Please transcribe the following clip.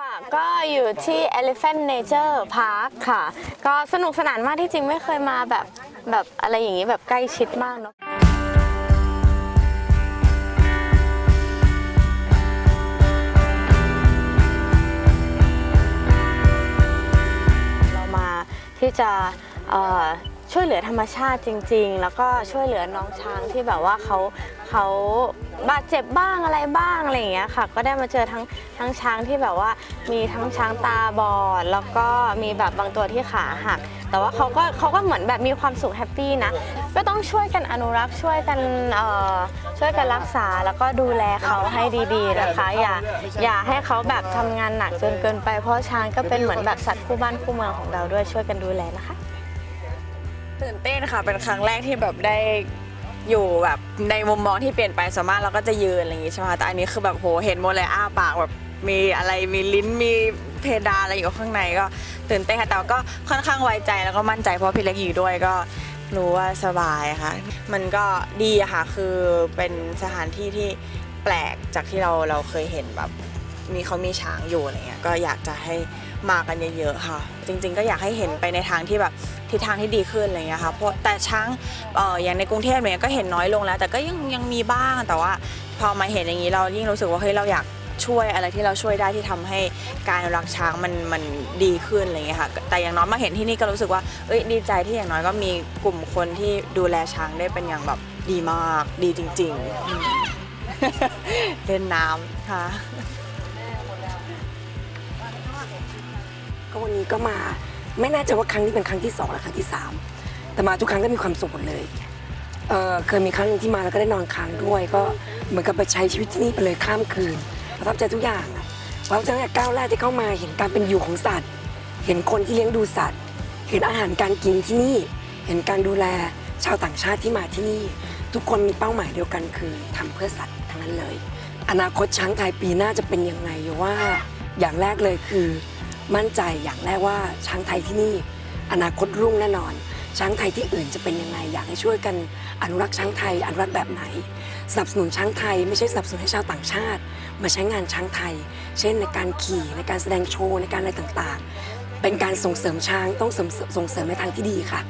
ค่ะ ก็อยู่ที่ Elephant Nature Park ค่ะ ก็สนุกสนานมากที่จริงไม่เคยมาแบบแบบอะไรอย่างนี้แบบใกล้ชิดมากเนาะเรามาที่จะเอ่อ ช่วยเหลือธรรมชาติจริง ๆ แล้วก็ช่วยเหลือน้องช้างที่แบบว่าเขาเขาบาดเจ็บบ้างอะไรบ้างอะไรอย่างเงี้ยค่ะ ก็ได้มาเจอทั้งทั้งช้างที่แบบว่ามีทั้งช้างตาบอดแล้วก็มีแบบบางตัวที่ขาหักแต่ว่าเขาก็เขาก็เหมือนแบบมีความสุขแฮปปี้นะ ก็ต้องช่วยกันอนุรักษ์ช่วยกันเอ่อช่วยกันรักษาแล้วก็ดูแลเขาให้ดีๆนะคะ อย่าอย่าให้เขาแบบทำงานหนักจนเกินไปเพราะช้างก็เป็นเหมือนแบบสัตว์คู่บ้านคู่เมืองของเราด้วยช่วยกันดูแลนะคะ ตื่นเต้นค่ะ เป็นครั้งแรกที่แบบได้อยู่แบบในมุมมองที่เปลี่ยนไปส่วนมากเราก็จะยืนอะไรอย่างงี้ใช่ไหมคะแต่อันนี้คือแบบโหเห็นหมดเลยอ้าปากแบบมีอะไรมีลิ้นมีเพดานอะไรอยู่ข้างในก็ตื่นเต้นค่ะแต่ก็ค่อนข้างไว้ใจแล้วก็มั่นใจเพราะพี่เล็กอยู่ด้วยก็รู้ว่าสบายค่ะ มันก็ดีอะค่ะคือเป็นสถานที่ที่แปลกจากที่เราเราเคยเห็นแบบมีเขามีช้างอยู่อะไรเงี้ยก็อยากจะให้ มากันเยอะๆค่ะ จริง ๆ ก็อยากให้เห็นไปในทางที่แบบทิศทางที่ดีขึ้นอะไรเงี้ยค่ะเพราะแต่ช้างอย่างในกรุงเทพเนี่ยก็เห็นน้อยลงแล้ว แต่ก็ยังยังมีบ้างแต่ว่าพอมาเห็นอย่างนี้เรายิ่งรู้สึกว่าเฮ้ยเราอยากช่วยอะไรที่เราช่วยได้ที่ทำให้การรักช้างมันมันดีขึ้นอะไรเงี้ยค่ะแต่อย่างน้อยมาเห็นที่นี่ก็รู้สึกว่าเอ้ยดีใจที่อย่างน้อยก็มีกลุ่มคนที่ดูแลช้างได้เป็นอย่างแบบดีมากดีจริง ๆ เล่นน้ำค่ะ ก็วันนี้ก็มา ไม่แน่ใจว่าครั้งนี้เป็นครั้งที่สองหรือครั้งที่สามแต่มาทุกครั้งก็มีความสุขหมดเลยเออเคยมีครั้งหนึงที่มาแล้วก็ได้นอนค้างด้วย ก็เหมือนกับไปใช้ชีวิตที่นี่ไปเลยข้ามคืนประทับใจทุกอย่างอะประทับใจตั้งแต่ก้าวแรกที่เข้ามาเห็นการเป็นอยู่ของสัตว์ เห็นคนที่เลี้ยงดูสัตว์ เห็นอาหารการกินที่นี่ เห็นการดูแลชาวต่างชาติที่มาที่นี่ ทุกคนมีเป้าหมายเดียวกันคือทำเพื่อสัตว์ทั้งนั้นเลย อนาคตช้างไทยปีหน้าจะเป็นยังไงอยู่ว่าอย่างแรกเลยคือ มั่นใจอย่างแรกว่าช้างไทยที่นี่ อนาคตรุ่งแน่นอน ช้างไทยที่อื่นจะเป็นยังไงอยากให้ช่วยกันอนุรักษ์ช้างไทยอนุรักษ์แบบไหนสนับสนุนช้างไทยไม่ใช่สนับสนุนให้ชาวต่างชาติ มาใช้งานช้างไทย เช่นในการขี่ในการแสดงโชว์ในการอะไรต่างๆ เป็นการส่งเสริมช้างต้องส่งส่งเสริมในทางที่ดีค่ะ